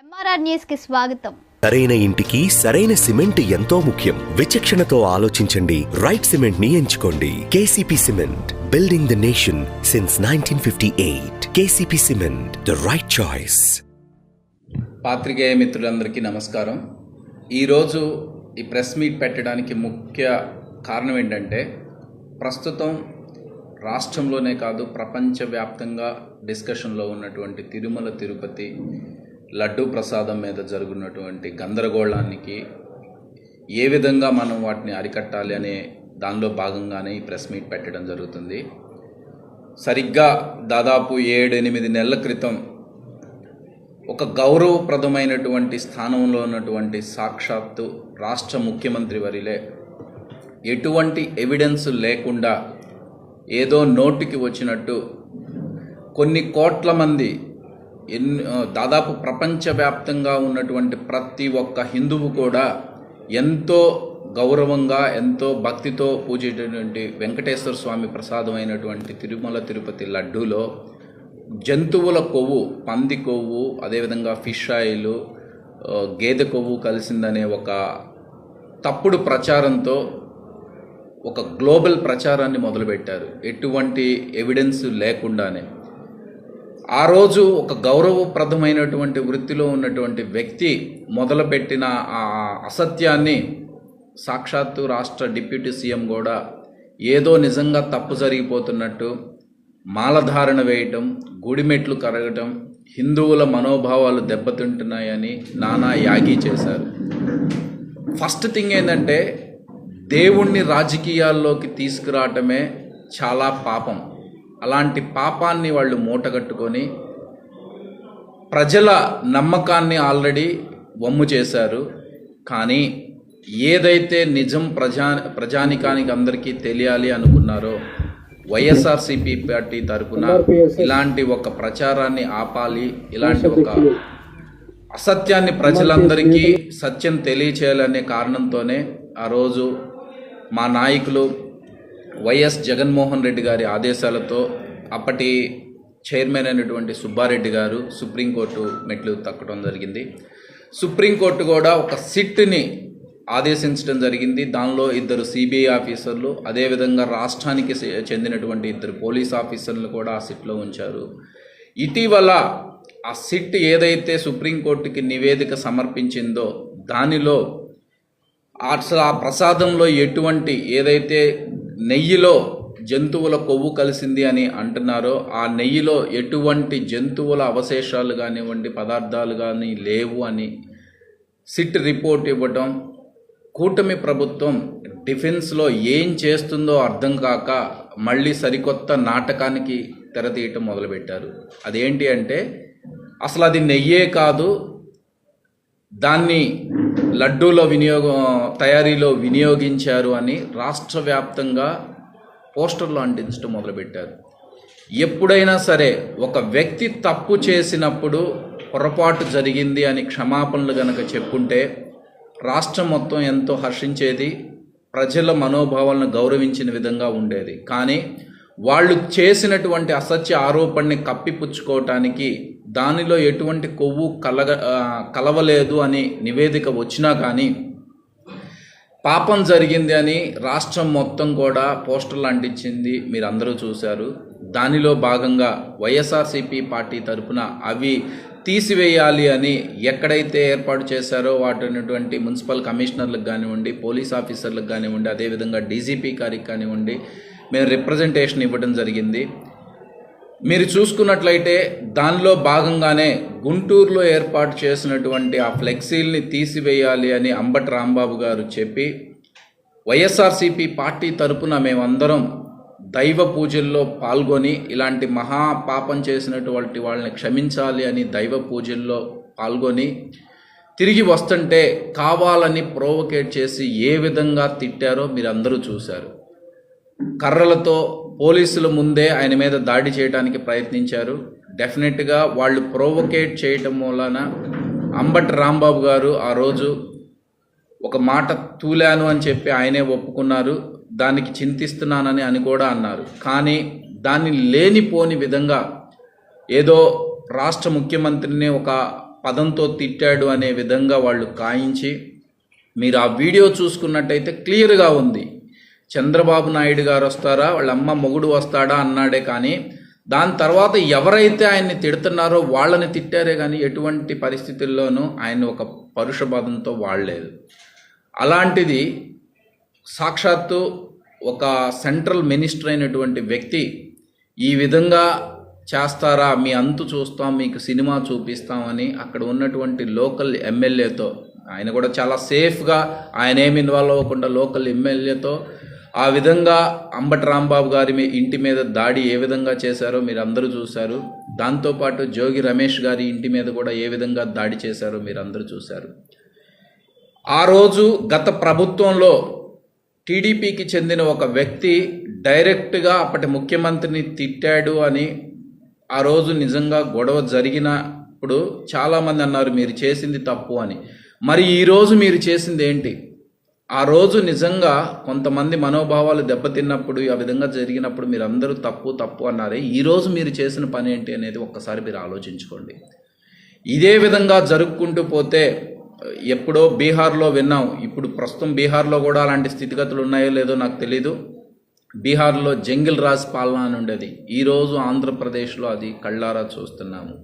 MRR న్యూస్కి స్వాగతం. సరైన ఇంటికి సరైన సిమెంట్ ఎంతో ముఖ్యం. విచక్షణతో ఆలోచించండి. రైట్ సిమెంట్ని ఎంచుకోండి KCP cement building the nation since nineteen fifty eight KCP cement the right choice పాత్రికేయ మిత్రులందరికీ నమస్కారం. ఈరోజు ఈ ప్రెస్ మీట్ పెట్టడానికి ముఖ్య కారణం ఏంటంటే ప్రస్తుతం రాష్ట్రంలోనే కాదు ప్రపంచవ్యాప్తంగా డిస్కషన్లో ఉన్నటువంటి తిరుమల తిరుపతి లడ్డూ ప్రసాదం మీద జరుగున్నటువంటి గందరగోళానికి ఏ విధంగా మనం వాటిని అరికట్టాలి అనే దానిలో భాగంగానే ఈ ప్రెస్ మీట్ పెట్టడం జరుగుతుంది. సరిగ్గా దాదాపు ఏడెనిమిది నెలల క్రితం ఒక గౌరవప్రదమైనటువంటి స్థానంలో ఉన్నటువంటి సాక్షాత్తు రాష్ట్ర ముఖ్యమంత్రి వరిలే ఎటువంటి ఎవిడెన్స్ లేకుండా ఏదో నోటికి వచ్చినట్టు కొన్ని కోట్ల మంది ఎన్ దాదాపు ప్రపంచవ్యాప్తంగా ఉన్నటువంటి ప్రతి ఒక్క హిందువు కూడా ఎంతో గౌరవంగా ఎంతో భక్తితో పూజేటటువంటి వెంకటేశ్వర స్వామి ప్రసాదమైనటువంటి తిరుమల తిరుపతి లడ్డూలో జంతువుల కొవ్వు పంది కొవ్వు అదేవిధంగా ఫిష్ ఆయిల్ గేదె కొవ్వు కలిసిందనే ఒక తప్పుడు ప్రచారంతో ఒక గ్లోబల్ ప్రచారాన్ని మొదలుపెట్టారు. ఎటువంటి ఎవిడెన్స్ లేకుండానే. ఆ రోజు ఒక గౌరవప్రదమైనటువంటి వృత్తిలో ఉన్నటువంటి వ్యక్తి మొదలుపెట్టిన ఆ అసత్యాన్ని సాక్షాత్తు రాష్ట్ర డిప్యూటీ సీఎం కూడా ఏదో నిజంగా తప్పు జరిగిపోతున్నట్టు మాలధారణ వేయటం గుడిమెట్లు కరగటం హిందువుల మనోభావాలు దెబ్బతింటున్నాయని నానా యాగి చేశారు. ఫస్ట్ థింగ్ ఏంటంటే దేవుణ్ణి రాజకీయాల్లోకి తీసుకురావటమే చాలా పాపం. అలాంటి పాపాన్ని వాళ్ళు మూటగట్టుకొని ప్రజల నమ్మకాన్ని ఆల్రెడీ వమ్ము చేశారు. కానీ ఏదైతే నిజం ప్రజా ప్రజానికానికి అందరికీ తెలియాలి అనుకున్నారో వైఎస్ఆర్సీపీ పార్టీ తరపున ఇలాంటి ఒక ప్రచారాన్ని ఆపాలి ఇలాంటి ఒక అసత్యాన్ని ప్రజలందరికీ సత్యం తెలియచేయాలనే కారణంతోనే ఆ రోజు మా నాయకులు వైఎస్ జగన్మోహన్ రెడ్డి గారి ఆదేశాలతో అప్పటి చైర్మన్ అయినటువంటి సుబ్బారెడ్డి గారు సుప్రీంకోర్టు మెట్లు తక్కడం జరిగింది. సుప్రీంకోర్టు కూడా ఒక సిట్ని ఆదేశించడం జరిగింది. దానిలో ఇద్దరు సిబిఐ ఆఫీసర్లు అదేవిధంగా రాష్ట్రానికి చెందినటువంటి ఇద్దరు పోలీస్ ఆఫీసర్లు కూడా ఆ సిట్లో ఉంచారు. ఇటీవల ఆ సిట్ ఏదైతే సుప్రీంకోర్టుకి నివేదిక సమర్పించిందో దానిలో అసలు ఆ ప్రసాదంలో ఎటువంటి ఏదైతే నెయ్యిలో జంతువుల కొవ్వు కలిసింది అని అంటున్నారో ఆ నెయ్యిలో ఎటువంటి జంతువుల అవశేషాలు కానివ్వండి పదార్థాలు కానీ లేవు అని సిట్ రిపోర్ట్ ఇవ్వటం కూటమి ప్రభుత్వం డిఫెన్స్లో ఏం చేస్తుందో అర్థం కాక మళ్ళీ సరికొత్త నాటకానికి తెరతీయటం మొదలుపెట్టారు. అదేంటి అంటే అసలు అది నెయ్యే కాదు దాన్ని లడ్డూలో వినియోగం తయారీలో వినియోగించారు అని రాష్ట్ర వ్యాప్తంగా పోస్టర్లు అంటించడం మొదలుపెట్టారు. ఎప్పుడైనా సరే ఒక వ్యక్తి తప్పు చేసినప్పుడు పొరపాటు జరిగింది అని క్షమాపణలు గనక చెప్పుంటే రాష్ట్రం మొత్తం ఎంతో హర్షించేది ప్రజల మనోభావాలను గౌరవించిన విధంగా ఉండేది. కానీ వాళ్ళు చేసినటువంటి అసత్య ఆరోపణని కప్పిపుచ్చుకోవటానికి దానిలో ఎటువంటి కొవ్వు కలగ కలవలేదు అని నివేదిక వచ్చినా కానీ పాపం జరిగింది అని రాష్ట్రం మొత్తం కూడా పోస్టర్లు అంటించింది మీరు అందరూ చూశారు. దానిలో భాగంగా వైఎస్ఆర్సీపీ పార్టీ తరపున అవి తీసివేయాలి అని ఎక్కడైతే ఏర్పాటు చేశారో వాటినటువంటి మున్సిపల్ కమిషనర్లకు కానివ్వండి పోలీస్ ఆఫీసర్లకు కానివ్వండి అదేవిధంగా డీజీపీ గారికి కానివ్వండి మేము రిప్రజెంటేషన్ ఇవ్వడం జరిగింది. మీరు చూసుకున్నట్లయితే దానిలో భాగంగానే గుంటూరులో ఏర్పాటు చేసినటువంటి ఆ ఫ్లెక్సీల్ని తీసివేయాలి అని అంబటి రాంబాబు గారు చెప్పి వైఎస్ఆర్సీపీ పార్టీ తరపున మేమందరం దైవ పూజల్లో పాల్గొని ఇలాంటి మహా పాపం చేసినటువంటి వాళ్ళని క్షమించాలి అని దైవ పూజల్లో పాల్గొని తిరిగి వస్తుంటే కావాలని ప్రోవకేట్ చేసి ఏ విధంగా తిట్టారో మీరందరూ చూశారు. కర్రలతో పోలీసుల ముందే ఆయన మీద దాడి చేయడానికి ప్రయత్నించారు. డెఫినెట్గా వాళ్ళు ప్రోవోకేట్ చేయటం వలన అంబటి రాంబాబు గారు ఆ రోజు ఒక మాట తూలాను అని చెప్పి ఆయనే ఒప్పుకున్నారు. దానికి చింతిస్తున్నానని అని కూడా అన్నారు. కానీ దాన్ని లేనిపోని విధంగా ఏదో రాష్ట్ర ముఖ్యమంత్రిని ఒక పదంతో తిట్టాడు అనే విధంగా వాళ్ళు కాయించి మీరు ఆ వీడియో చూసుకున్నట్టయితే క్లియర్గా ఉంది. చంద్రబాబు నాయుడు గారు వస్తారా? వాళ్ళ అమ్మ మొగుడు వస్తాడా అన్నాడే కానీ దాని తర్వాత ఎవరైతే ఆయన్ని తిడుతున్నారో వాళ్ళని తిట్టారే కానీ ఎటువంటి పరిస్థితుల్లోనూ ఆయన ఒక పరుషబాధంతో వాడలేదు. అలాంటిది సాక్షాత్తు ఒక సెంట్రల్ మినిస్టర్ అయినటువంటి వ్యక్తి ఈ విధంగా చేస్తారా? మీ అంతు చూస్తాం మీకు సినిమా చూపిస్తామని అక్కడ ఉన్నటువంటి లోకల్ ఎమ్మెల్యేతో ఆయన కూడా చాలా సేఫ్గా ఆయన ఏమి ఇన్వాల్వ్ అవ్వకుండా లోకల్ ఎమ్మెల్యేతో ఆ విధంగా అంబటి రాంబాబు గారి మీ ఇంటి మీద దాడి ఏ విధంగా చేశారో మీరు అందరూ చూశారు దాంతోపాటు జోగి రమేష్ గారి ఇంటి మీద కూడా ఏ విధంగా దాడి చేశారో మీరు అందరూ చూశారు. ఆ రోజు గత ప్రభుత్వంలో టీడీపీకి చెందిన ఒక వ్యక్తి డైరెక్ట్గా అప్పటి ముఖ్యమంత్రిని తిట్టాడు అని ఆ రోజు నిజంగా గొడవ జరిగినప్పుడు చాలామంది అన్నారు మీరు చేసింది తప్పు అని. మరి ఈరోజు మీరు చేసింది ఏంటి? ఆ రోజు నిజంగా కొంతమంది మనోభావాలు దెబ్బతిన్నప్పుడు ఆ విధంగా జరిగినప్పుడు మీరు అందరూ తప్పు తప్పు అన్నారే. ఈరోజు మీరు చేసిన పని ఏంటి అనేది ఒక్కసారి మీరు ఆలోచించుకోండి. ఇదే విధంగా జరుపుకుంటూ పోతే ఎప్పుడో బీహార్లో విన్నాం. ఇప్పుడు ప్రస్తుతం బీహార్లో కూడా అలాంటి స్థితిగతులు ఉన్నాయో లేదో నాకు తెలీదు. బీహార్లో జంగిల్ రాజ్ పాలన అని ఉండేది. ఈరోజు ఆంధ్రప్రదేశ్లో అది కళ్ళారా చూస్తున్నాము.